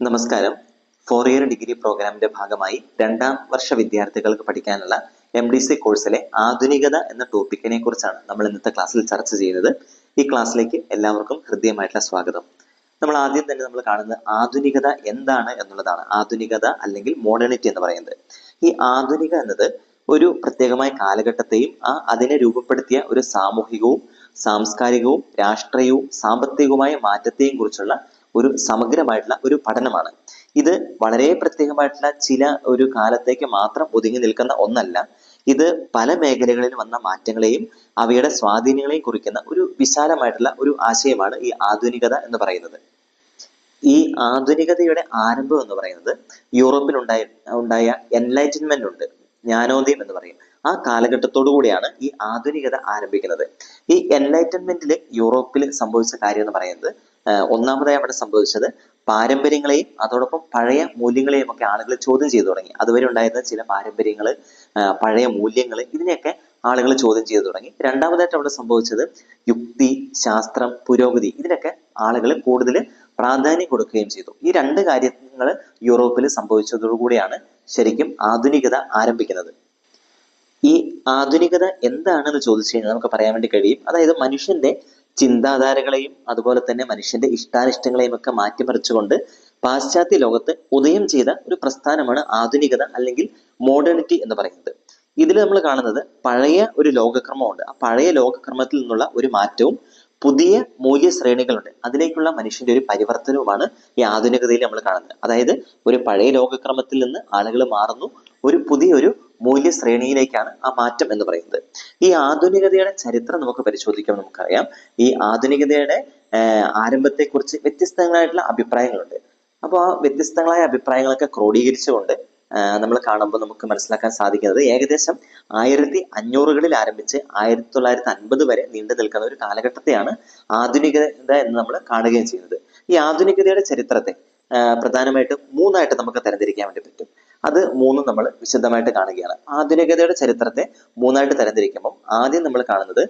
നമസ്കാരം. Four year degree പ്രോഗ്രാമിന്റെ ഭാഗമായി രണ്ടാം വർഷ വിദ്യാർത്ഥികൾക്ക് പഠിക്കാനുള്ള എം ഡി സി കോഴ്സിലെ ആധുനികത എന്ന ടോപ്പിക്കിനെ കുറിച്ചാണ് നമ്മൾ ഇന്നത്തെ ക്ലാസ്സിൽ ചർച്ച ചെയ്യുന്നത്. ഈ ക്ലാസ്സിലേക്ക് എല്ലാവർക്കും ഹൃദ്യമായിട്ടുള്ള സ്വാഗതം. നമ്മൾ ആദ്യം തന്നെ നമ്മൾ കാണുന്നത് ആധുനികത എന്താണ് എന്നുള്ളതാണ്. ആധുനികത അല്ലെങ്കിൽ മോഡേണിറ്റി എന്ന് പറയുന്നത്. ഈ ആധുനിക എന്നത് ഒരു പ്രത്യേകമായ കാലഘട്ടത്തെയും ആ അതിനെ രൂപപ്പെടുത്തിയ ഒരു സാമൂഹികവും സാംസ്കാരികവും രാഷ്ട്രീയവും സാമ്പത്തികവുമായ മാറ്റത്തെയും കുറിച്ചുള്ള ഒരു സമഗ്രമായിട്ടുള്ള ഒരു പഠനമാണ്. ഇത് വളരെ പ്രത്യേകമായിട്ടുള്ള ചില ഒരു കാലത്തേക്ക് മാത്രം ഒതുങ്ങി നിൽക്കുന്ന ഒന്നല്ല. ഇത് പല മേഖലകളിൽ വന്ന മാറ്റങ്ങളെയും അവയുടെ സ്വാധീനങ്ങളെയും കുറിക്കുന്ന ഒരു വിശാലമായിട്ടുള്ള ഒരു ആശയമാണ് ഈ ആധുനികത എന്ന് പറയുന്നത്. ഈ ആധുനികതയുടെ ആരംഭം എന്ന് പറയുന്നത് യൂറോപ്പിൽ ഉണ്ടായ ഉണ്ടായ എൻലൈറ്റിൻമെന്റ് ഉണ്ട് ജ്ഞാനോദയം എന്ന് പറയും. ആ കാലഘട്ടത്തോടു കൂടിയാണ് ഈ ആധുനികത ആരംഭിക്കുന്നത്. ഈ എൻലൈറ്റൻമെന്റിൽ യൂറോപ്പിൽ സംഭവിച്ച കാര്യം എന്ന് പറയുന്നത് ഒന്നാമതായി അവിടെ സംഭവിച്ചത് പാരമ്പര്യങ്ങളെയും അതോടൊപ്പം പഴയ മൂല്യങ്ങളെയും ഒക്കെ ആളുകൾ ചോദ്യം ചെയ്തു തുടങ്ങി. അതുവരെ ഉണ്ടായിരുന്ന ചില പാരമ്പര്യങ്ങൾ പഴയ മൂല്യങ്ങൾ ഇതിനെയൊക്കെ ആളുകൾ ചോദ്യം ചെയ്തു തുടങ്ങി. രണ്ടാമതായിട്ട് അവിടെ സംഭവിച്ചത് യുക്തി ശാസ്ത്രം പുരോഗതി ഇതിനൊക്കെ ആളുകൾ കൂടുതൽ പ്രാധാന്യം കൊടുക്കുകയും ചെയ്തു. ഈ രണ്ട് കാര്യങ്ങൾ യൂറോപ്പിൽ സംഭവിച്ചതോടുകൂടിയാണ് ശരിക്കും ആധുനികത ആരംഭിക്കുന്നത്. ഈ ആധുനികത എന്താണെന്ന് ചോദിച്ചു കഴിഞ്ഞാൽ നമുക്ക് പറയാൻ വേണ്ടി കഴിയും. അതായത് മനുഷ്യന്റെ ചിന്താധാരകളെയും അതുപോലെ തന്നെ മനുഷ്യന്റെ ഇഷ്ടാനിഷ്ടങ്ങളെയും ഒക്കെ മാറ്റിമറിച്ചുകൊണ്ട് പാശ്ചാത്യ ലോകത്ത് ഉദയം ചെയ്ത ഒരു പ്രസ്ഥാനമാണ് ആധുനികത അല്ലെങ്കിൽ മോഡേണിറ്റി എന്ന് പറയുന്നത്. ഇതിൽ നമ്മൾ കാണുന്നത് പഴയ ഒരു ലോകക്രമമുണ്ട്. ആ പഴയ ലോകക്രമത്തിൽ നിന്നുള്ള ഒരു മാറ്റവും പുതിയ മൂല്യ ശ്രേണികളുണ്ട് അതിലേക്കുള്ള മനുഷ്യന്റെ ഒരു പരിവർത്തനവുമാണ് ഈ ആധുനികതയിൽ നമ്മൾ കാണുന്നത്. അതായത് ഒരു പഴയ ലോകക്രമത്തിൽ നിന്ന് ആളുകൾ മാറുന്നു. ഒരു പുതിയൊരു മൂല്യ ശ്രേണിയിലേക്കാണ് ആ മാറ്റം എന്ന് പറയുന്നത്. ഈ ആധുനികതയുടെ ചരിത്രം നമുക്ക് പരിശോധിക്കാം നമുക്കറിയാം. ഈ ആധുനികതയുടെ ആരംഭത്തെക്കുറിച്ച് വ്യത്യസ്തങ്ങളായിട്ടുള്ള അഭിപ്രായങ്ങളുണ്ട്. അപ്പോൾ ആ വ്യത്യസ്തങ്ങളായ അഭിപ്രായങ്ങളൊക്കെ ക്രോഡീകരിച്ചുകൊണ്ട് നമ്മൾ കാണുമ്പോൾ നമുക്ക് മനസ്സിലാക്കാൻ സാധിക്കുന്നത് ഏകദേശം ആയിരത്തി അഞ്ഞൂറുകളിൽ ആരംഭിച്ച് ആയിരത്തി തൊള്ളായിരത്തി അൻപത് വരെ നീണ്ടു നിൽക്കുന്ന ഒരു കാലഘട്ടത്തെയാണ് ആധുനികത എന്ന് നമ്മൾ കാണുകയും ചെയ്യുന്നത്. ഈ ആധുനികതയുടെ ചരിത്രത്തെ പ്രധാനമായിട്ടും മൂന്നായിട്ട് നമുക്ക് തരംതിരിക്കാൻ വേണ്ടി പറ്റും. അത് മൂന്നും നമ്മൾ വിശദമായിട്ട് കാണുകയാണ്. ആധുനികതയുടെ ചരിത്രത്തെ മൂന്നായിട്ട് തരംതിരിക്കുമ്പോൾ ആദ്യം നമ്മൾ കാണുന്നത്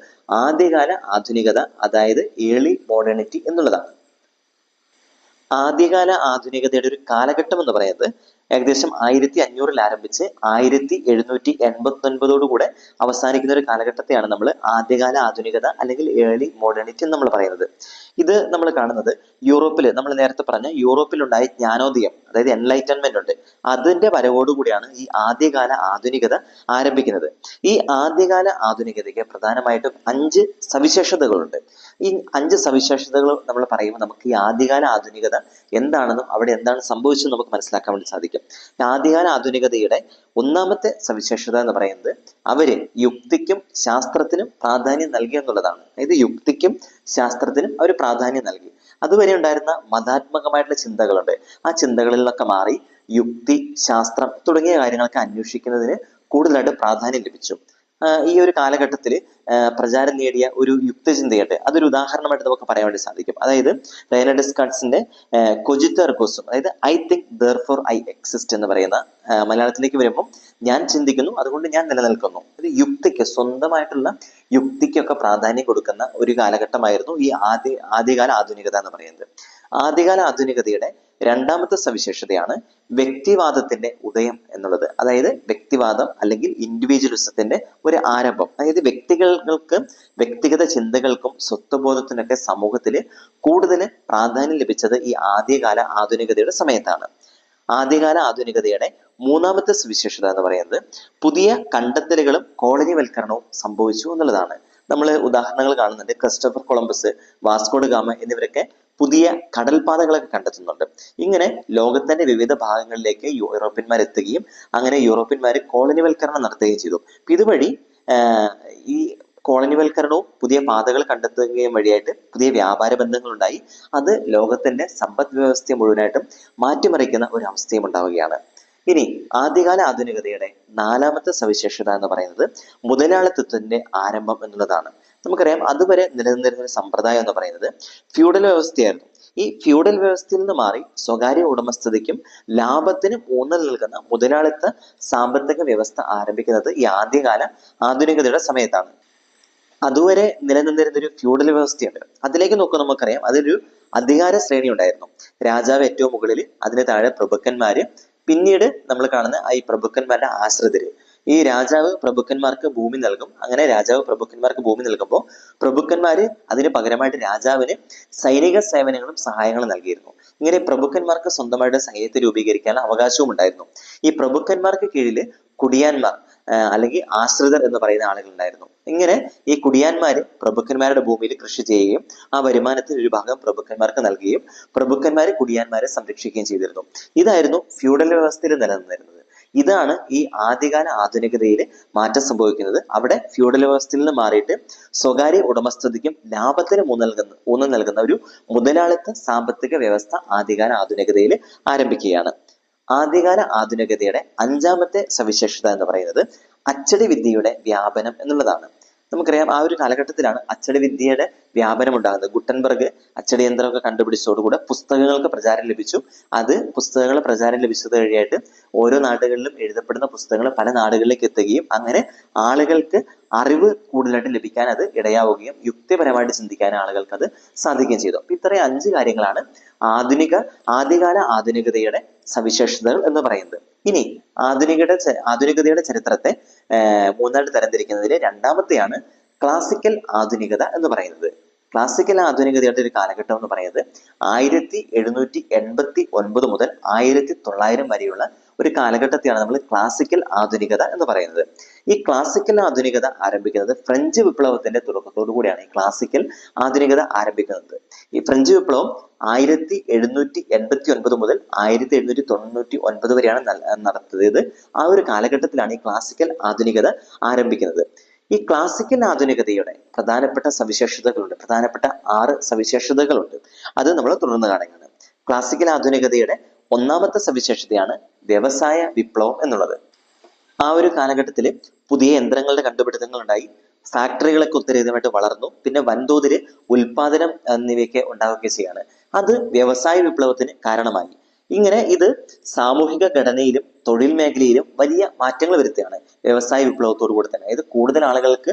ആദ്യകാല ആധുനികത അതായത് ഏളി മോഡേണിറ്റി എന്നുള്ളതാണ്. ആദ്യകാല ആധുനികതയുടെ ഒരു കാലഘട്ടം എന്ന് പറയുന്നത് ഏകദേശം ആയിരത്തി അഞ്ഞൂറിൽ ആരംഭിച്ച് ആയിരത്തി എഴുന്നൂറ്റി എൺപത്തി ഒൻപതോടുകൂടെ അവസാനിക്കുന്ന ഒരു കാലഘട്ടത്തെയാണ് നമ്മൾ ആദ്യകാല ആധുനികത അല്ലെങ്കിൽ ഏളി മോഡേണിറ്റി എന്ന് നമ്മൾ പറയുന്നത്. ഇത് നമ്മൾ കാണുന്നത് യൂറോപ്പിൽ നമ്മൾ നേരത്തെ പറഞ്ഞ യൂറോപ്പിലുണ്ടായ ജ്ഞാനോദയം അതായത് എൻലൈറ്റൻമെന്റ് ഉണ്ട്. അതിന്റെ വരവോടുകൂടിയാണ് ഈ ആദ്യകാല ആധുനികത ആരംഭിക്കുന്നത്. ഈ ആദ്യകാല ആധുനികതയ്ക്ക് പ്രധാനമായിട്ടും അഞ്ച് സവിശേഷതകളുണ്ട്. ഈ അഞ്ച് സവിശേഷതകൾ നമ്മൾ പറയുമ്പോൾ നമുക്ക് ഈ ആദ്യകാല ആധുനികത എന്താണെന്നും അവിടെ എന്താണ് സംഭവിച്ചതെന്ന് നമുക്ക് മനസ്സിലാക്കാൻ വേണ്ടി സാധിക്കും. ആദ്യകാല ആധുനികതയുടെ ഒന്നാമത്തെ സവിശേഷത എന്ന് പറയുന്നത് അവർ യുക്തിക്കും ശാസ്ത്രത്തിനും പ്രാധാന്യം നൽകി എന്നുള്ളതാണ്. അതായത് യുക്തിക്കും ശാസ്ത്രത്തിനും അവർ പ്രാധാന്യം നൽകി. അതുവരെ ഉണ്ടായിരുന്ന മതാത്മകമായിട്ടുള്ള ചിന്തകളുണ്ട്. ആ ചിന്തകളിൽ നിന്നൊക്കെ മാറി യുക്തി ശാസ്ത്രം തുടങ്ങിയ കാര്യങ്ങളൊക്കെ അന്വേഷിക്കുന്നതിന് കൂടുതലായിട്ട് പ്രാധാന്യം ലഭിച്ചു. ഈ ഒരു കാലഘട്ടത്തിൽ പ്രചാരം നേടിയ ഒരു യുക്തചിന്തയുണ്ട്. അതൊരു ഉദാഹരണമായിട്ട് നമുക്ക് പറയാൻ വേണ്ടി സാധിക്കും. അതായത് റേന ഡെസ്കാർട്സിന്റെ കൊജിത്ത എർഗോസും അതായത് I think therefore I exist എന്ന് പറയുന്ന മലയാളത്തിലേക്ക് വരുമ്പോൾ ഞാൻ ചിന്തിക്കുന്നു അതുകൊണ്ട് ഞാൻ നിലനിൽക്കുന്നു. ഒരു യുക്തിക്ക് സ്വന്തമായിട്ടുള്ള യുക്തിക്കൊക്കെ പ്രാധാന്യം കൊടുക്കുന്ന ഒരു കാലഘട്ടമായിരുന്നു ഈ ആദ്യ ആദ്യകാല ആധുനികത എന്ന് പറയുന്നത്. ആദ്യകാല ആധുനികതയുടെ രണ്ടാമത്തെ സവിശേഷതയാണ് വ്യക്തിവാദത്തിന്റെ ഉദയം എന്നുള്ളത്. അതായത് വ്യക്തിവാദം അല്ലെങ്കിൽ ഇൻഡിവിജ്വലിസത്തിന്റെ ഒരു ആരംഭം. അതായത് വ്യക്തികൾക്ക് വ്യക്തിഗത ചിന്തകൾക്കും സ്വത്വബോധത്തിനൊക്കെ സമൂഹത്തിൽ കൂടുതൽ പ്രാധാന്യം ലഭിച്ചത് ഈ ആദ്യകാല ആധുനികതയുടെ സമയത്താണ്. ആദ്യകാല ആധുനികതയുടെ മൂന്നാമത്തെ സവിശേഷത എന്ന് പറയുന്നത് പുതിയ കണ്ടെത്തലുകളും കോളനിവൽക്കരണവും സംഭവിച്ചു എന്നുള്ളതാണ്. നമ്മൾ ഉദാഹരണങ്ങൾ കാണുന്നുണ്ട്. Christopher Columbus Vasco da Gama എന്നിവരൊക്കെ പുതിയ കടൽപാതകളൊക്കെ കണ്ടെത്തുന്നുണ്ട്. ഇങ്ങനെ ലോകത്തിന്റെ വിവിധ ഭാഗങ്ങളിലേക്ക് യൂറോപ്യന്മാർ എത്തുകയും അങ്ങനെ യൂറോപ്യന്മാർ കോളനിവൽക്കരണം നടത്തുകയും ചെയ്തു. ഇതുവഴി ഈ കോളനിവൽക്കരണവും പുതിയ പാതകൾ കണ്ടെത്തുകയും വഴിയായിട്ട് പുതിയ വ്യാപാര ബന്ധങ്ങൾ ഉണ്ടായി അത് ലോകത്തിന്റെ സമ്പദ് വ്യവസ്ഥയെ മുഴുവനായിട്ടും മാറ്റിമറിക്കുന്ന ഒരു അവസ്ഥയും ഉണ്ടാവുകയാണ്. ഇനി ആദ്യകാല ആധുനികതയുടെ നാലാമത്തെ സവിശേഷത എന്ന് പറയുന്നത് മുതലാളിത്തത്തിന്റെ ആരംഭം എന്നുള്ളതാണ്. നമുക്കറിയാം അതുവരെ നിലനിന്നിരുന്ന ഒരു സമ്പ്രദായം എന്ന് പറയുന്നത് ഫ്യൂഡൽ വ്യവസ്ഥയായിരുന്നു. ഈ ഫ്യൂഡൽ വ്യവസ്ഥയിൽ നിന്ന് മാറി സ്വകാര്യ ഉടമസ്ഥതയ്ക്കും ലാഭത്തിനും ഊന്നൽ നൽകുന്ന മുതലാളിത്ത സാമ്പത്തിക വ്യവസ്ഥ ആരംഭിക്കുന്നത് ഈ ആദ്യകാല ആധുനികതയുടെ സമയത്താണ്. അതുവരെ നിലനിന്നിരുന്ന ഒരു ഫ്യൂഡൽ വ്യവസ്ഥയുണ്ട്. അതിലേക്ക് നോക്കുക നമുക്കറിയാം അതൊരു അധികാര ശ്രേണി ഉണ്ടായിരുന്നു. രാജാവ് ഏറ്റവും മുകളിൽ അതിന് താഴെ പ്രഭുക്കന്മാര് പിന്നീട് നമ്മൾ കാണുന്ന ഈ പ്രഭുക്കന്മാരുടെ ആശ്രിതര്. ഈ രാജാവ് പ്രഭുക്കന്മാർക്ക് ഭൂമി നൽകും. അങ്ങനെ രാജാവ് പ്രഭുക്കന്മാർക്ക് ഭൂമി നൽകുമ്പോൾ പ്രഭുക്കന്മാര് അതിന് പകരമായിട്ട് രാജാവിന് സൈനിക സേവനങ്ങളും സഹായങ്ങളും നൽകിയിരുന്നു. ഇങ്ങനെ പ്രഭുക്കന്മാർക്ക് സ്വന്തമായിട്ട് സൈന്യത്തെ രൂപീകരിക്കാൻ അവകാശവും ഉണ്ടായിരുന്നു. ഈ പ്രഭുക്കന്മാർക്ക് കീഴിൽ കുടിയാന്മാർ അല്ലെങ്കിൽ ആശ്രിതർ എന്ന് പറയുന്ന ആളുകൾ ഉണ്ടായിരുന്നു. ഇങ്ങനെ ഈ കുടിയാന്മാര് പ്രഭുക്കന്മാരുടെ ഭൂമിയിൽ കൃഷി ചെയ്യുകയും ആ വരുമാനത്തിൽ ഒരു ഭാഗം പ്രഭുക്കന്മാർക്ക് നൽകുകയും പ്രഭുക്കന്മാര് കുടിയാന്മാരെ സംരക്ഷിക്കുകയും ചെയ്തിരുന്നു. ഇതായിരുന്നു ഫ്യൂഡൽ വ്യവസ്ഥയിൽ നിലനിന്നിരുന്നത്. ഇതാണ് ഈ ആദ്യകാല ആധുനികതയിൽ മാറ്റം സംഭവിക്കുന്നത്. അവിടെ ഫ്യൂഡൽ വ്യവസ്ഥയിൽ നിന്ന് മാറിയിട്ട് സ്വകാര്യ ഉടമസ്ഥതയ്ക്കും ലാഭത്തിന് നൽകുന്ന ഊന്നൽ നൽകുന്ന ഒരു മുതലാളിത്ത സാമ്പത്തിക വ്യവസ്ഥ ആദ്യകാല ആധുനികതയിൽ ആരംഭിക്കുകയാണ്. ആദ്യകാല ആധുനികതയുടെ അഞ്ചാമത്തെ സവിശേഷത എന്ന് പറയുന്നത് അച്ചടി വിദ്യയുടെ വ്യാപനം എന്നുള്ളതാണ്. നമുക്കറിയാം ആ ഒരു കാലഘട്ടത്തിലാണ് അച്ചടി വിദ്യയുടെ വ്യാപനം ഉണ്ടാകുന്നത് ഗുട്ടൻബർഗ് അച്ചടി യന്ത്രമൊക്കെ കണ്ടുപിടിച്ചതോടുകൂടെ പുസ്തകങ്ങൾക്ക് പ്രചാരം ലഭിച്ചു. അത് പുസ്തകങ്ങൾ പ്രചാരം ലഭിച്ചത് വഴിയായിട്ട് ഓരോ നാടുകളിലും എഴുതപ്പെടുന്ന പുസ്തകങ്ങൾ പല നാടുകളിലേക്ക് എത്തുകയും അങ്ങനെ ആളുകൾക്ക് അറിവ് കൂടുതലായിട്ട് ലഭിക്കാൻ അത് ഇടയാവുകയും യുക്തിപരമായിട്ട് ചിന്തിക്കാൻ ആളുകൾക്ക് അത് സാധിക്കുകയും ചെയ്തു. അപ്പൊ ഇത്രയും അഞ്ച് കാര്യങ്ങളാണ് ആധുനിക ആദ്യകാല ആധുനികതയുടെ സവിശേഷതകൾ എന്ന് പറയുന്നത്. ഇനി ആധുനികയുടെ ആധുനികതയുടെ ചരിത്രത്തെ മൂന്നായിട്ട് തരംതിരിക്കുന്നതിൽ രണ്ടാമത്തെയാണ് ക്ലാസിക്കൽ ആധുനികത എന്ന് പറയുന്നത്. ക്ലാസിക്കൽ ആധുനികതയുടെ ഒരു കാലഘട്ടം എന്ന് പറയുന്നത് ആയിരത്തി എഴുന്നൂറ്റി എൺപത്തി ഒൻപത് മുതൽ ആയിരത്തി തൊള്ളായിരം വരെയുള്ള ഒരു കാലഘട്ടത്തെയാണ് നമ്മൾ ക്ലാസിക്കൽ ആധുനികത എന്ന് പറയുന്നത്. ഈ ക്ലാസിക്കൽ ആധുനികത ആരംഭിക്കുന്നത് ഫ്രഞ്ച് വിപ്ലവത്തിന്റെ തുടക്കത്തോടു കൂടിയാണ് ഈ ക്ലാസിക്കൽ ആധുനികത ആരംഭിക്കുന്നത്. ഈ ഫ്രഞ്ച് വിപ്ലവം ആയിരത്തി എഴുന്നൂറ്റി എൺപത്തി ഒൻപത് മുതൽ ആയിരത്തി എഴുന്നൂറ്റി തൊണ്ണൂറ്റി ഒൻപത് വരെയാണ് നടത്തിയത്. ആ ഒരു കാലഘട്ടത്തിലാണ് ഈ ക്ലാസിക്കൽ ആധുനികത ആരംഭിക്കുന്നത്. ഈ ക്ലാസിക്കൽ ആധുനികതയുടെ പ്രധാനപ്പെട്ട സവിശേഷതകളുണ്ട്. പ്രധാനപ്പെട്ട ആറ് സവിശേഷതകളുണ്ട്. അത് നമ്മൾ തുടർന്ന് കാണുകയാണ്. ക്ലാസിക്കൽ ആധുനികതയുടെ ഒന്നാമത്തെ സവിശേഷതയാണ് വ്യവസായ വിപ്ലവം എന്നുള്ളത്. ആ ഒരു കാലഘട്ടത്തിൽ പുതിയ യന്ത്രങ്ങളുടെ കണ്ടുപിടുത്തങ്ങൾ ഉണ്ടായി ഫാക്ടറികളൊക്കെ ഉത്തരേതമായിട്ട് വളർന്നു. പിന്നെ വൻതോതിൽ ഉൽപാദനം എന്നിവയൊക്കെ ഉണ്ടാവുകയൊക്കെ ചെയ്യാണ്. അത് വ്യവസായ വിപ്ലവത്തിന് കാരണമായി. ഇങ്ങനെ ഇത് സാമൂഹിക ഘടനയിലും തൊഴിൽ മേഖലയിലും വലിയ മാറ്റങ്ങൾ വരുത്തുകയാണ് വ്യവസായ വിപ്ലവത്തോടു കൂടി തന്നെ. അതായത് കൂടുതൽ ആളുകൾക്ക്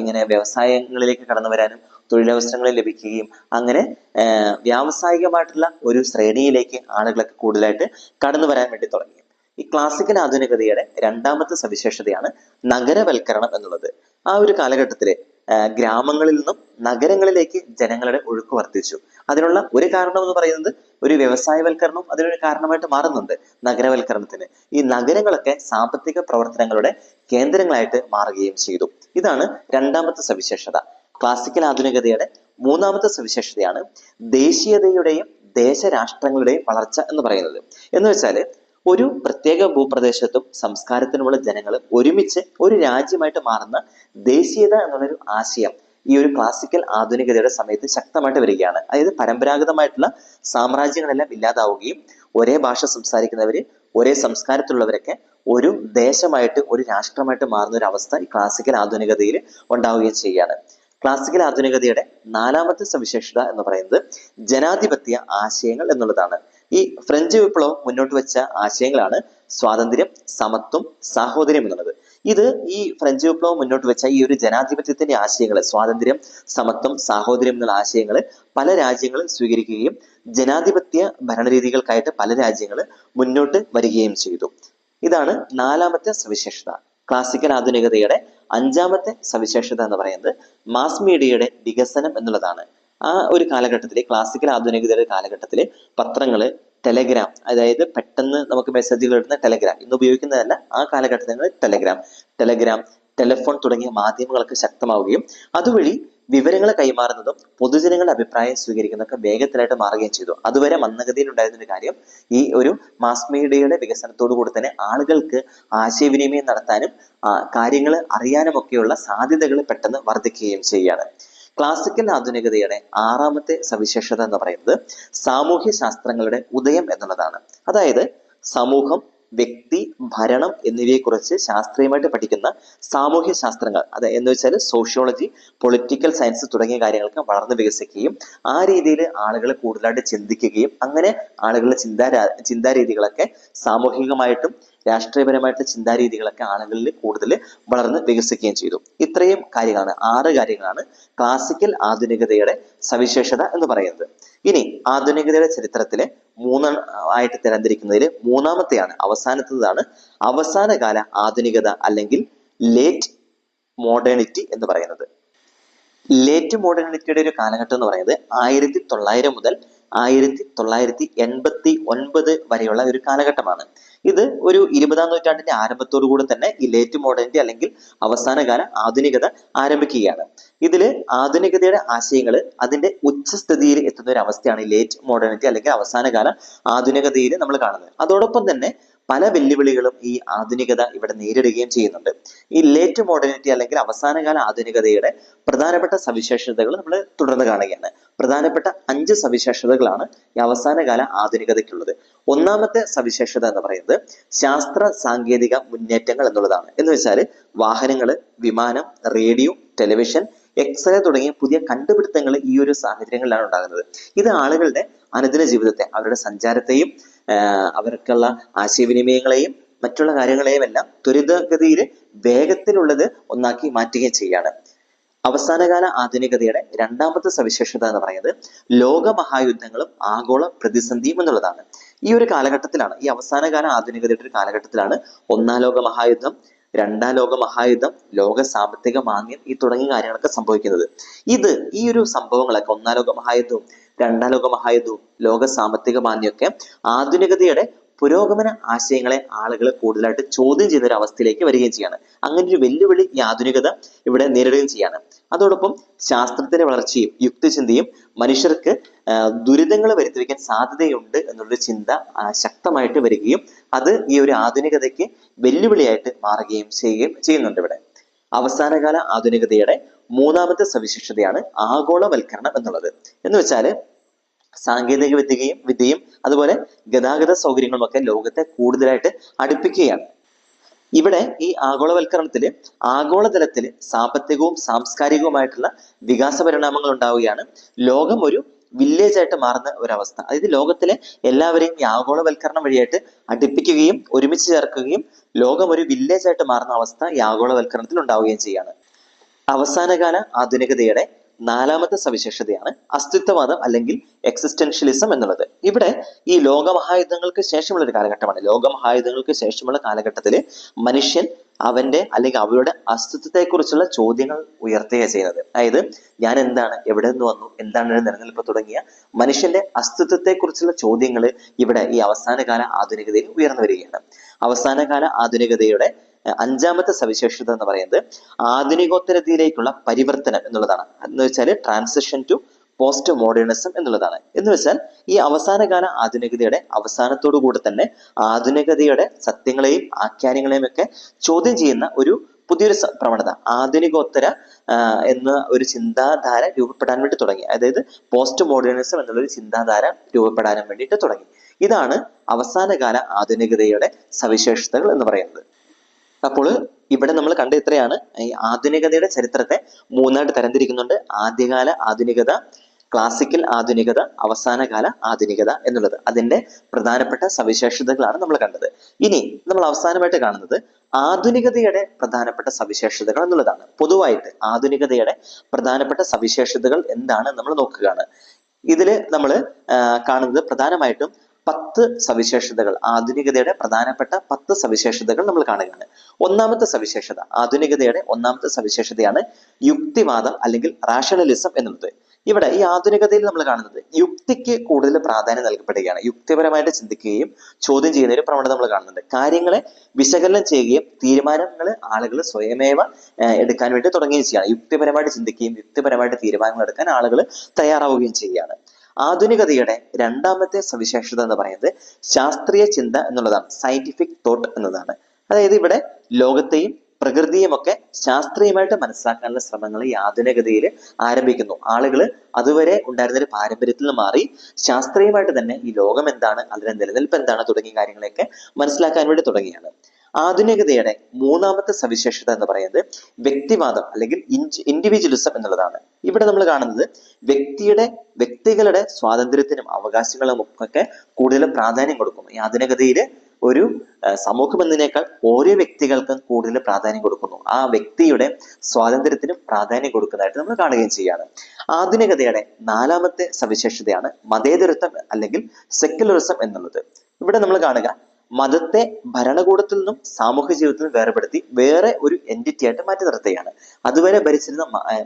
ഇങ്ങനെ വ്യവസായങ്ങളിലേക്ക് കടന്നു വരാനും തൊഴിലവസരങ്ങൾ ലഭിക്കുകയും അങ്ങനെ വ്യാവസായികമായിട്ടുള്ള ഒരു ശ്രേണിയിലേക്ക് ആളുകളൊക്കെ കൂടുതലായിട്ട് കടന്നു വരാൻ വേണ്ടി തുടങ്ങി. ഈ ക്ലാസിക്കൽ ആധുനികതയുടെ രണ്ടാമത്തെ സവിശേഷതയാണ് നഗരവൽക്കരണം എന്നുള്ളത്. ആ ഒരു കാലഘട്ടത്തിൽ ഗ്രാമങ്ങളിൽ നിന്നും നഗരങ്ങളിലേക്ക് ജനങ്ങളുടെ ഒഴുക്ക് വർദ്ധിച്ചു. അതിനുള്ള ഒരു കാരണം എന്ന് പറയുന്നത് ഒരു വ്യവസായവൽക്കരണം അതിനൊരു കാരണമായിട്ട് മാറുന്നുണ്ട് നഗരവൽക്കരണത്തിന്. ഈ നഗരങ്ങളൊക്കെ സാമ്പത്തിക പ്രവർത്തനങ്ങളുടെ കേന്ദ്രങ്ങളായിട്ട് മാറുകയും ചെയ്തു. ഇതാണ് രണ്ടാമത്തെ സവിശേഷത. ക്ലാസിക്കൽ ആധുനികതയുടെ മൂന്നാമത്തെ സവിശേഷതയാണ് ദേശീയതയുടെയും ദേശരാഷ്ട്രങ്ങളുടെയും വളർച്ച എന്ന് പറയുന്നത്. എന്ന് വെച്ചാൽ ഒരു പ്രത്യേക ഭൂപ്രദേശത്തും സംസ്കാരത്തിനുമുള്ള ജനങ്ങൾ ഒരുമിച്ച് ഒരു രാജ്യമായിട്ട് മാറുന്ന ദേശീയത എന്നുള്ളൊരു ആശയം ഈ ഒരു ക്ലാസിക്കൽ ആധുനികതയുടെ സമയത്ത് ശക്തമായിട്ട് വരികയാണ്. അതായത് പരമ്പരാഗതമായിട്ടുള്ള സാമ്രാജ്യങ്ങളെല്ലാം ഇല്ലാതാവുകയും ഒരേ ഭാഷ സംസാരിക്കുന്നവർ ഒരേ സംസ്കാരത്തിലുള്ളവരൊക്കെ ഒരു ദേശമായിട്ട് ഒരു രാഷ്ട്രമായിട്ട് മാറുന്ന ഒരു അവസ്ഥ ഈ ക്ലാസിക്കൽ ആധുനികതയിൽ ഉണ്ടാവുകയും ചെയ്യുകയാണ്. ക്ലാസിക്കൽ ആധുനികതയുടെ നാലാമത്തെ സവിശേഷത എന്ന് പറയുന്നത് ജനാധിപത്യ ആശയങ്ങൾ എന്നുള്ളതാണ്. ഈ ഫ്രഞ്ച് വിപ്ലവം മുന്നോട്ട് വെച്ച ആശയങ്ങളാണ് സ്വാതന്ത്ര്യം സമത്വം സാഹോദര്യം എന്നുള്ളത്. ഇത് ഈ ഫ്രഞ്ച് വിപ്ലവം മുന്നോട്ട് വെച്ച ഈ ഒരു ജനാധിപത്യത്തിന്റെ ആശയങ്ങൾ സ്വാതന്ത്ര്യം സമത്വം സാഹോദര്യം എന്നുള്ള ആശയങ്ങൾ പല രാജ്യങ്ങളും സ്വീകരിക്കുകയും ജനാധിപത്യ ഭരണരീതികൾക്കായിട്ട് പല രാജ്യങ്ങൾ മുന്നോട്ട് വരികയും ചെയ്തു. ഇതാണ് നാലാമത്തെ സവിശേഷത. ക്ലാസിക്കൽ ആധുനികതയുടെ അഞ്ചാമത്തെ സവിശേഷത എന്ന് പറയുന്നത് മാസ് മീഡിയയുടെ വികസനം എന്നുള്ളതാണ്. ആ ഒരു കാലഘട്ടത്തിലെ ക്ലാസിക്കൽ ആധുനികതയുടെ കാലഘട്ടത്തിലെ പത്രങ്ങൾ ടെലഗ്രാം അതായത് പെട്ടെന്ന് നമുക്ക് മെസ്സേജുകൾ ഇടുന്ന ടെലഗ്രാം ഇന്ന് ഉപയോഗിക്കുന്നതല്ല ആ കാലഘട്ടത്തിൽ ടെലഗ്രാം ടെലഗ്രാം ടെലിഫോൺ തുടങ്ങിയ മാധ്യമങ്ങളൊക്കെ ശക്തമാവുകയും അതുവഴി വിവരങ്ങൾ കൈമാറുന്നതും പൊതുജനങ്ങളുടെ അഭിപ്രായം സ്വീകരിക്കുന്നതൊക്കെ വേഗത്തിലായിട്ട് മാറുകയും ചെയ്തു. അതുവരെ മന്ദഗതിയിൽ ഉണ്ടായിരുന്ന ഒരു കാര്യം ഈ ഒരു മാസ് മീഡിയയുടെ വികസനത്തോടു കൂടി തന്നെ ആളുകൾക്ക് ആശയവിനിമയം നടത്താനും കാര്യങ്ങൾ അറിയാനുമൊക്കെയുള്ള സാധ്യതകൾ പെട്ടെന്ന് വർദ്ധിക്കുകയും ചെയ്യുകയാണ് ക്ലാസിക്കൽ ആധുനികതയുടെ ആറാമത്തെ സവിശേഷത എന്ന് പറയുന്നത് സാമൂഹ്യ ശാസ്ത്രങ്ങളുടെ ഉദയം എന്നുള്ളതാണ്. അതായത് സമൂഹം വ്യക്തി ഭരണം എന്നിവയെക്കുറിച്ച് ശാസ്ത്രീയമായിട്ട് പഠിക്കുന്ന സാമൂഹ്യ ശാസ്ത്രങ്ങൾ അത് എന്ന് വെച്ചാൽ സോഷ്യോളജി പൊളിറ്റിക്കൽ സയൻസ് തുടങ്ങിയ കാര്യങ്ങൾക്ക് വളർന്നു വികസിക്കുകയും ആ രീതിയിൽ ആളുകൾ കൂടുതലായിട്ട് ചിന്തിക്കുകയും അങ്ങനെ ആളുകളുടെ ചിന്താ ചിന്താരീതികളൊക്കെ സാമൂഹികമായിട്ടും രാഷ്ട്രീയപരമായിട്ടുള്ള ചിന്താരീതികളൊക്കെ ആളുകളിൽ കൂടുതൽ വളർന്ന് വികസിക്കുകയും ചെയ്തു. ഇത്രയും കാര്യങ്ങളാണ് ആറ് കാര്യങ്ങളാണ് ക്ലാസിക്കൽ ആധുനികതയുടെ സവിശേഷത എന്ന് പറയുന്നത്. ഇനി ആധുനികതയുടെ ചരിത്രത്തിലെ മൂന്ന് ആയിട്ട് തരംതിരിക്കുന്നതിൽ മൂന്നാമത്തെയാണ് അവസാനത്തേതാണ് അവസാനകാല ആധുനികത അല്ലെങ്കിൽ ലേറ്റ് മോഡേണിറ്റി എന്ന് പറയുന്നത്. ലേറ്റ് മോഡേണിറ്റിയുടെ ഒരു കാലഘട്ടം എന്ന് പറയുന്നത് ആയിരത്തി തൊള്ളായിരം മുതൽ ആയിരത്തി തൊള്ളായിരത്തി എൺപത്തി ഒൻപത് വരെയുള്ള ഒരു കാലഘട്ടമാണ്. ഇത് ഒരു ഇരുപതാം നൂറ്റാണ്ടിന്റെ ആരംഭത്തോടു കൂടെ തന്നെ ഈ ലേറ്റ് മോഡേണിറ്റി അല്ലെങ്കിൽ അവസാനകാല ആധുനികത ആരംഭിക്കുകയാണ്. ഇതിൽ ആധുനികതയുടെ ആശയങ്ങൾ അതിന്റെ ഉച്ചസ്ഥിതിയിൽ എത്തുന്ന ഒരു അവസ്ഥയാണ് ഈ ലേറ്റ് മോഡേണിറ്റി അല്ലെങ്കിൽ അവസാനകാല ആധുനികതയിൽ നമ്മൾ കാണുന്നത്. അതോടൊപ്പം തന്നെ പല വെല്ലുവിളികളും ഈ ആധുനികത ഇവിടെ നേരിടുകയും ചെയ്യുന്നുണ്ട്. ഈ ലേറ്റ് മോഡേണിറ്റി അല്ലെങ്കിൽ അവസാനകാല ആധുനികതയുടെ പ്രധാനപ്പെട്ട സവിശേഷതകൾ നമ്മൾ തുടർന്ന് കാണുകയാണ്. പ്രധാനപ്പെട്ട അഞ്ച് സവിശേഷതകളാണ് ഈ അവസാനകാല ആധുനികതയ്ക്കുള്ളത്. ഒന്നാമത്തെ സവിശേഷത എന്ന് പറയുന്നത് ശാസ്ത്ര സാങ്കേതിക മുന്നേറ്റങ്ങൾ എന്നുള്ളതാണ്. എന്ന് വെച്ചാൽ വാഹനങ്ങൾ വിമാനം റേഡിയോ ടെലിവിഷൻ എക്സ്റേ തുടങ്ങിയ പുതിയ കണ്ടുപിടുത്തങ്ങൾ ഈ ഒരു സാഹചര്യങ്ങളിലാണ് ഉണ്ടാകുന്നത്. ഇത് ആളുകളുടെ അനുദിന ജീവിതത്തെ അവരുടെ സഞ്ചാരത്തെയും അവർക്കുള്ള ആശയവിനിമയങ്ങളെയും മറ്റുള്ള കാര്യങ്ങളെയും എല്ലാം ത്വരിതഗതിയിൽ വേഗത്തിലുള്ളത് ഒന്നാക്കി മാറ്റുകയും ചെയ്യാണ്. അവസാനകാല ആധുനികതയുടെ രണ്ടാമത്തെ സവിശേഷത എന്ന് പറയുന്നത് ലോകമഹായുദ്ധങ്ങളും ആഗോള പ്രതിസന്ധിയും എന്നുള്ളതാണ്. ഈ ഒരു കാലഘട്ടത്തിലാണ് ഈ അവസാനകാല ആധുനികതയുടെ ഒരു കാലഘട്ടത്തിലാണ് ഒന്നാം ലോക മഹായുദ്ധം രണ്ടാം ലോക മഹായുദ്ധം ലോക സാമ്പത്തിക മാന്ദ്യം ഈ തുടങ്ങിയ കാര്യങ്ങളൊക്കെ സംഭവിക്കുന്നത്. ഇത് ഈ ഒരു സംഭവങ്ങളൊക്കെ ഒന്നാം ലോക മഹായുദ്ധവും രണ്ടാം ലോക മഹായുദ്ധവും ലോക സാമ്പത്തിക മാന്ദ്യമൊക്കെ ആധുനികതയുടെ പുരോഗമന ആശയങ്ങളെ ആളുകൾ കൂടുതലായിട്ട് ചോദ്യം ചെയ്യുന്ന ഒരു അവസ്ഥയിലേക്ക് വരികയും ചെയ്യാണ്. അങ്ങനെ ഒരു വെല്ലുവിളി ഈ ആധുനികത ഇവിടെ നേരിടുകയും ചെയ്യാണ്. അതോടൊപ്പം ശാസ്ത്രത്തിന്റെ വളർച്ചയും യുക്തിചിന്തയും മനുഷ്യർക്ക് ദുരിതങ്ങൾ വരുത്തിവെക്കാൻ സാധ്യതയുണ്ട് എന്നുള്ളൊരു ചിന്ത ശക്തമായിട്ട് വരികയും അത് ഈ ഒരു ആധുനികതയ്ക്ക് വെല്ലുവിളിയായിട്ട് മാറുകയും ചെയ്യുകയും ചെയ്യുന്നുണ്ട് ഇവിടെ. അവസാനകാല ആധുനികതയുടെ മൂന്നാമത്തെ സവിശേഷതയാണ് ആഗോളവൽക്കരണം എന്നുള്ളത്. എന്ന് വെച്ചാൽ സാങ്കേതിക വിദ്യയും വിദ്യയും അതുപോലെ ഗതാഗത സൗകര്യങ്ങളും ഒക്കെ ലോകത്തെ കൂടുതലായിട്ട് അടുപ്പിക്കുകയാണ്. ഇവിടെ ഈ ആഗോളവൽക്കരണത്തിൽ ആഗോളതലത്തിൽ സാമ്പത്തികവും സാംസ്കാരികവുമായിട്ടുള്ള വികാസ പരിണാമങ്ങൾ ഉണ്ടാവുകയാണ് ലോകം ഒരു വില്ലേജ് ആയിട്ട് മാറുന്ന ഒരവസ്ഥ. അതായത് ലോകത്തിലെ എല്ലാവരെയും ഈ ആഗോളവൽക്കരണം വഴിയായിട്ട് അടുപ്പിക്കുകയും ഒരുമിച്ച് ചേർക്കുകയും ലോകം ഒരു വില്ലേജ് ആയിട്ട് മാറുന്ന അവസ്ഥ ഈ ആഗോളവൽക്കരണത്തിൽ ഉണ്ടാവുകയും ചെയ്യാണ് അവസാനകാല ആധുനികതയുടെ നാലാമത്തെ സവിശേഷതയാണ് അസ്തിത്വവാദം അല്ലെങ്കിൽ എക്സിസ്റ്റൻഷ്യലിസം എന്നുള്ളത്. ഇവിടെ ഈ ലോകമഹായുദ്ധങ്ങൾക്ക് ശേഷമുള്ള ഒരു കാലഘട്ടമാണ്. ലോകമഹായുദ്ധങ്ങൾക്ക് ശേഷമുള്ള കാലഘട്ടത്തിൽ മനുഷ്യൻ അവന്റെ അല്ലെങ്കിൽ അവരുടെ അസ്തിത്വത്തെക്കുറിച്ചുള്ള ചോദ്യങ്ങൾ ഉയർത്തുക ചെയ്യുന്നത്. അതായത് ഞാൻ എന്താണ്? എവിടെ നിന്ന് വന്നു? എന്താണ് എന്റെ നിലനിൽപ്പ് തുടങ്ങിയ മനുഷ്യന്റെ അസ്തിത്വത്തെക്കുറിച്ചുള്ള ചോദ്യങ്ങൾ ഇവിടെ ഈ അവസാനകാല ആധുനികതയിൽ ഉയർന്നു വരികയാണ്. അവസാനകാല ആധുനികതയുടെ അഞ്ചാമത്തെ സവിശേഷത എന്ന് പറയുന്നത് ആധുനികോത്തരതയിലേക്കുള്ള പരിവർത്തനം എന്നുള്ളതാണ്. എന്ന് വെച്ചാൽ ട്രാൻസിഷൻ ടു പോസ്റ്റ് മോഡേണിസം എന്നുള്ളതാണ്. എന്ന് വെച്ചാൽ ഈ അവസാനകാല ആധുനികതയുടെ അവസാനത്തോടു കൂടെ തന്നെ ആധുനികതയുടെ സത്യങ്ങളെയും ആഖ്യാനങ്ങളെയും ഒക്കെ ചോദ്യം ചെയ്യുന്ന ഒരു പുതിയൊരു പ്രവണത. ആധുനികോത്തര എന്ന ഒരു ചിന്താധാര രൂപപ്പെടാൻ വേണ്ടി തുടങ്ങി. അതായത് പോസ്റ്റ് മോഡേണിസം എന്നുള്ളൊരു ചിന്താധാര രൂപപ്പെടാനും വേണ്ടിയിട്ട് തുടങ്ങി. ഇതാണ് അവസാനകാല ആധുനികതയുടെ സവിശേഷതകൾ എന്ന് പറയുന്നത്. അപ്പോൾ ഇവിടെ നമ്മൾ കണ്ട ഇത്രയാണ്. ഈ ആധുനികതയുടെ ചരിത്രത്തെ മൂന്നായിട്ട് തരംതിരിക്കുന്നുണ്ട്. ആദ്യകാല ആധുനികത ക്ലാസിക്കൽ ആധുനികത അവസാനകാല ആധുനികത എന്നുള്ളത്. അതിന്റെ പ്രധാനപ്പെട്ട സവിശേഷതകളാണ് നമ്മൾ കണ്ടത്. ഇനി നമ്മൾ അവസാനമായിട്ട് കാണുന്നത് ആധുനികതയുടെ പ്രധാനപ്പെട്ട സവിശേഷതകൾ എന്നുള്ളതാണ്. പൊതുവായിട്ട് ആധുനികതയുടെ പ്രധാനപ്പെട്ട സവിശേഷതകൾ എന്താണ് നമ്മൾ നോക്കുകയാണ്. ഇതിൽ നമ്മൾ കാണുന്നത് പ്രധാനമായിട്ടും പത്ത് സവിശേഷതകൾ ആധുനികതയുടെ പ്രധാനപ്പെട്ട പത്ത് സവിശേഷതകൾ നമ്മൾ കാണുകയാണ്. ഒന്നാമത്തെ സവിശേഷത ആധുനികതയുടെ ഒന്നാമത്തെ സവിശേഷതയാണ് യുക്തിവാദം അല്ലെങ്കിൽ റാഷണലിസം എന്നുള്ളത്. ഇവിടെ ഈ ആധുനികതയിൽ നമ്മൾ കാണുന്നത് യുക്തിക്ക് കൂടുതൽ പ്രാധാന്യം നൽകപ്പെടുകയാണ്. യുക്തിപരമായിട്ട് ചിന്തിക്കുകയും ചോദ്യം ചെയ്യുന്ന ഒരു പ്രവണത നമ്മൾ കാണുന്നുണ്ട്. കാര്യങ്ങളെ വിശകലനം ചെയ്യുകയും തീരുമാനങ്ങൾ ആളുകൾ സ്വയമേവ എടുക്കാൻ വേണ്ടി തുടങ്ങുകയും ചെയ്യുകയാണ്. യുക്തിപരമായിട്ട് ചിന്തിക്കുകയും യുക്തിപരമായിട്ട് തീരുമാനങ്ങൾ എടുക്കാൻ ആളുകൾ തയ്യാറാവുകയും ചെയ്യുകയാണ്. ആധുനികതയുടെ രണ്ടാമത്തെ സവിശേഷത എന്ന് പറയുന്നത് ശാസ്ത്രീയ ചിന്ത എന്നുള്ളതാണ് സയന്റിഫിക് തോട്ട് എന്നതാണ്. അതായത് ഇവിടെ ലോകത്തെയും പ്രകൃതിയും ഒക്കെ ശാസ്ത്രീയമായിട്ട് മനസ്സിലാക്കാനുള്ള ശ്രമങ്ങൾ ഈ ആധുനികതയിൽ ആരംഭിക്കുന്നു. ആളുകൾ അതുവരെ ഉണ്ടായിരുന്ന ഒരു പാരമ്പര്യത്തിൽ നിന്ന് മാറി ശാസ്ത്രീയമായിട്ട് തന്നെ ഈ ലോകം എന്താണ് അതിന്റെ നിലനിൽപ്പ് എന്താണ് തുടങ്ങിയ കാര്യങ്ങളെയൊക്കെ മനസ്സിലാക്കാൻ വേണ്ടി തുടങ്ങിയാണ്. ആധുനികതയുടെ മൂന്നാമത്തെ സവിശേഷത എന്ന് പറയുന്നത് വ്യക്തിവാദം അല്ലെങ്കിൽ ഇൻഡിവിജ്വലിസം എന്നുള്ളതാണ്. ഇവിടെ നമ്മൾ കാണുന്നത് വ്യക്തിയുടെ വ്യക്തികളുടെ സ്വാതന്ത്ര്യത്തിനും അവകാശങ്ങളും ഒക്കെ കൂടുതൽ പ്രാധാന്യം കൊടുക്കുന്നു. ഈ ആധുനികതയിൽ ഒരു സമൂഹം എന്നതിനേക്കാൾ ഓരോ വ്യക്തികൾക്കും കൂടുതൽ പ്രാധാന്യം കൊടുക്കുന്നു. ആ വ്യക്തിയുടെ സ്വാതന്ത്ര്യത്തിന് പ്രാധാന്യം കൊടുക്കുന്നതായിട്ട് നമ്മൾ കാണുകയും ചെയ്യാണ്. ആധുനികതയുടെ നാലാമത്തെ സവിശേഷതയാണ് മതേതരത്വം അല്ലെങ്കിൽ സെക്യുലറിസം എന്നുള്ളത്. ഇവിടെ നമ്മൾ കാണുക മതത്തെ ഭരണകൂടത്തിൽ നിന്നും സാമൂഹ്യ ജീവിതത്തിൽ നിന്നും വേർപെടുത്തി വേറെ ഒരു എന്റിറ്റി ആയിട്ട് മാറ്റി നിർത്തുകയാണ്. അതുവരെ ഭരിച്ചിരുന്ന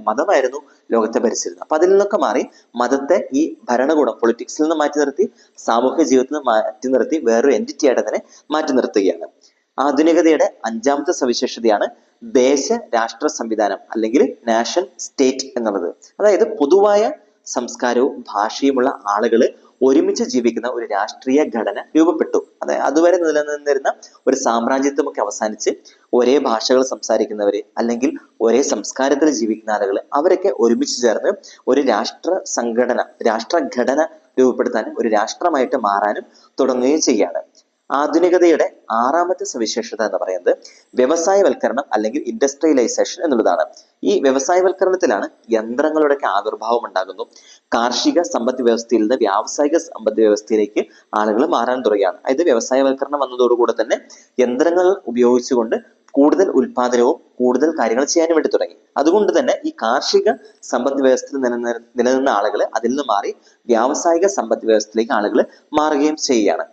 മതമായിരുന്നു ലോകത്തെ ഭരിച്ചിരുന്നത്. അപ്പൊ അതിൽ നിന്നൊക്കെ മാറി മതത്തെ ഈ ഭരണകൂടം പൊളിറ്റിക്സിൽ നിന്ന് മാറ്റി നിർത്തി സാമൂഹ്യ ജീവിതത്തിൽ നിന്ന് മാറ്റി നിർത്തി വേറൊരു എന്റിറ്റി ആയിട്ട് തന്നെ മാറ്റി നിർത്തുകയാണ്. ആധുനികതയുടെ അഞ്ചാമത്തെ സവിശേഷതയാണ് ദേശ രാഷ്ട്ര സംവിധാനം അല്ലെങ്കിൽ നാഷൻ സ്റ്റേറ്റ് എന്നുള്ളത്. അതായത് പൊതുവായ സംസ്കാരവും ഭാഷയുമുള്ള ആളുകൾ ഒരുമിച്ച് ജീവിക്കുന്ന ഒരു രാഷ്ട്രീയ ഘടന രൂപപ്പെട്ടു. അതായത് അതുവരെ നിലനിന്നിരുന്ന ഒരു സാമ്രാജ്യത്വമൊക്കെ അവസാനിച്ച് ഒരേ ഭാഷകൾ സംസാരിക്കുന്നവര് അല്ലെങ്കിൽ ഒരേ സംസ്കാരത്തിൽ ജീവിക്കുന്ന ആളുകൾ അവരൊക്കെ ഒരുമിച്ച് ചേർന്ന് ഒരു രാഷ്ട്ര സംഘടന രാഷ്ട്രഘടന രൂപപ്പെടുത്താനും ഒരു രാഷ്ട്രമായിട്ട് മാറാനും തുടങ്ങുകയും ചെയ്യാണ്. ആധുനികതയുടെ ആറാമത്തെ സവിശേഷത എന്ന് പറയുന്നത് വ്യവസായവൽക്കരണം അല്ലെങ്കിൽ ഇൻഡസ്ട്രിയലൈസേഷൻ എന്നുള്ളതാണ്. ഈ വ്യവസായവൽക്കരണത്തിലാണ് യന്ത്രങ്ങളുടെയൊക്കെ ആവിർഭാവം ഉണ്ടാകുന്നു. കാർഷിക സമ്പദ് വ്യവസ്ഥയിൽ നിന്ന് വ്യാവസായിക സമ്പദ് വ്യവസ്ഥയിലേക്ക് ആളുകൾ മാറാൻ തുടങ്ങിയാണ്. അതായത് വ്യവസായവൽക്കരണം വന്നതോടുകൂടെ തന്നെ യന്ത്രങ്ങൾ ഉപയോഗിച്ചുകൊണ്ട് കൂടുതൽ ഉൽപാദനവും കൂടുതൽ കാര്യങ്ങൾ ചെയ്യാനും വേണ്ടി തുടങ്ങി. അതുകൊണ്ട് തന്നെ ഈ കാർഷിക സമ്പദ് വ്യവസ്ഥയിൽ നിലനിന്ന ആളുകൾ അതിൽ നിന്ന് മാറി വ്യാവസായിക സമ്പദ് വ്യവസ്ഥയിലേക്ക് ആളുകൾ മാറുകയും ചെയ്യുകയാണ്.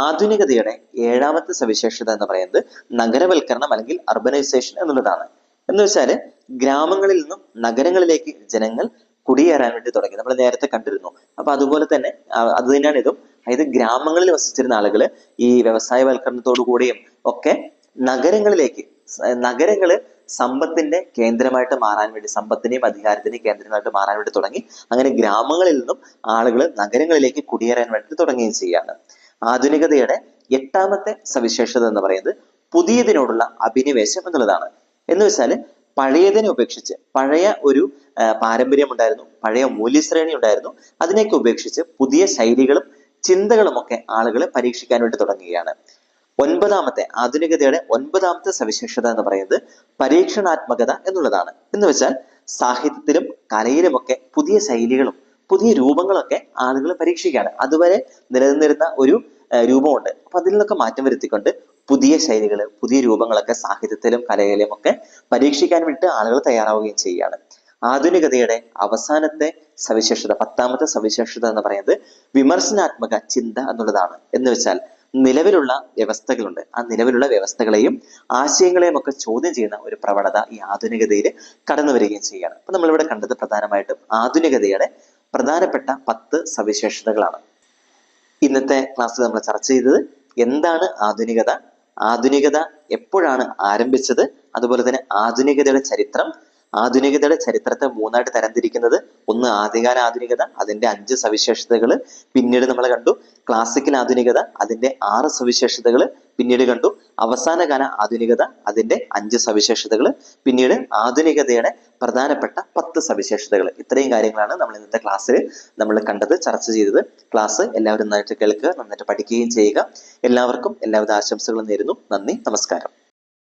ആധുനികതയുടെ ഏഴാമത്തെ സവിശേഷത എന്ന് പറയുന്നത് നഗരവൽക്കരണം അല്ലെങ്കിൽ അർബനൈസേഷൻ എന്നുള്ളതാണ്. എന്ന് വെച്ചാൽ ഗ്രാമങ്ങളിൽ നിന്നും നഗരങ്ങളിലേക്ക് ജനങ്ങൾ കുടിയേറാൻ വേണ്ടി തുടങ്ങി. നമ്മൾ നേരത്തെ കണ്ടിരുന്നു. അപ്പൊ അതുപോലെ തന്നെ അത് തന്നെയാണ് ഇതും. അതായത് ഗ്രാമങ്ങളിൽ വസിച്ചിരുന്ന ആളുകൾ ഈ വ്യവസായവൽക്കരണത്തോടു കൂടിയും ഒക്കെ നഗരങ്ങളിലേക്ക് നഗരങ്ങൾ സമ്പത്തിന്റെ കേന്ദ്രമായിട്ട് മാറാൻ വേണ്ടി സമ്പത്തിനെയും അധികാരത്തിന്റെയും കേന്ദ്രമായിട്ട് മാറാൻ വേണ്ടി തുടങ്ങി. അങ്ങനെ ഗ്രാമങ്ങളിൽ നിന്നും ആളുകൾ നഗരങ്ങളിലേക്ക് കുടിയേറാൻ വേണ്ടി തുടങ്ങുകയും ചെയ്യാണ് ആധുനികതയുടെ എട്ടാമത്തെ സവിശേഷത എന്ന് പറയുന്നത് പുതിയതിനോടുള്ള അഭിനിവേശം എന്നുള്ളതാണ്. എന്ന് വെച്ചാൽ പഴയതിനെ ഉപേക്ഷിച്ച് പഴയ ഒരു പാരമ്പര്യം ഉണ്ടായിരുന്നു പഴയ മൂല്യശ്രേണി ഉണ്ടായിരുന്നു. അതിനെയൊക്കെ ഉപേക്ഷിച്ച് പുതിയ ശൈലികളും ചിന്തകളും ഒക്കെ ആളുകൾ പരീക്ഷിക്കാൻ വേണ്ടി തുടങ്ങുകയാണ്. ഒൻപതാമത്തെ ആധുനികതയുടെ ഒൻപതാമത്തെ സവിശേഷത എന്ന് പറയുന്നത് പരീക്ഷണാത്മകത എന്നുള്ളതാണ്. എന്ന് വെച്ചാൽ സാഹിത്യത്തിലും കലയിലുമൊക്കെ പുതിയ ശൈലികളും പുതിയ രൂപങ്ങളൊക്കെ ആളുകൾ പരീക്ഷിക്കുകയാണ്. അതുവരെ നിലനിന്നിരുന്ന ഒരു രൂപമുണ്ട്. അപ്പൊ അതിൽ നിന്നൊക്കെ മാറ്റം വരുത്തിക്കൊണ്ട് പുതിയ ശൈലികൾ പുതിയ രൂപങ്ങളൊക്കെ സാഹിത്യത്തിലും കലയിലും ഒക്കെ പരീക്ഷിക്കാൻ വേണ്ടി ആളുകൾ തയ്യാറാവുകയും ചെയ്യുകയാണ്. ആധുനികതയുടെ അവസാനത്തെ സവിശേഷത പത്താമത്തെ സവിശേഷത എന്ന് പറയുന്നത് വിമർശനാത്മക ചിന്ത എന്നുള്ളതാണ്. എന്ന് വെച്ചാൽ നിലവിലുള്ള വ്യവസ്ഥകളുണ്ട്. ആ നിലവിലുള്ള വ്യവസ്ഥകളെയും ആശയങ്ങളെയും ഒക്കെ ചോദ്യം ചെയ്യുന്ന ഒരു പ്രവണത ഈ ആധുനികതയിൽ കടന്നു വരികയും ചെയ്യുകയാണ്. അപ്പൊ നമ്മളിവിടെ കണ്ടത് പ്രധാനമായിട്ടും ആധുനികതയുടെ പ്രധാനപ്പെട്ട പത്ത് സവിശേഷതകളാണ്. ഇന്നത്തെ ക്ലാസ്സിൽ നമ്മൾ ചർച്ച ചെയ്തത് എന്താണ് ആധുനികത? ആധുനികത എപ്പോഴാണ് ആരംഭിച്ചത്? അതുപോലെ തന്നെ ആധുനികതയുടെ ചരിത്രം ആധുനികതയുടെ ചരിത്രത്തെ മൂന്നായിട്ട് തരംതിരിക്കുന്നത് ഒന്ന് ആദ്യകാല ആധുനികത അതിന്റെ അഞ്ച് സവിശേഷതകൾ പിന്നീട് നമ്മൾ കണ്ടു. ക്ലാസിക്കൽ ആധുനികത അതിന്റെ ആറ് സവിശേഷതകൾ പിന്നീട് കണ്ടു. അവസാനകാല ആധുനികത അതിന്റെ അഞ്ച് സവിശേഷതകൾ പിന്നീട് ആധുനികതയുടെ പ്രധാനപ്പെട്ട പത്ത് സവിശേഷതകൾ ഇത്രയും കാര്യങ്ങളാണ് നമ്മൾ ഇന്നത്തെ ക്ലാസ്സിൽ നമ്മൾ കണ്ടത് ചർച്ച ചെയ്തത്. ക്ലാസ് എല്ലാവരും നന്നായിട്ട് കേൾക്കുക നന്നായിട്ട് പഠിക്കുകയും ചെയ്യുക. എല്ലാവർക്കും എല്ലാവിധ ആശംസകളും നേരുന്നു. നന്ദി നമസ്കാരം.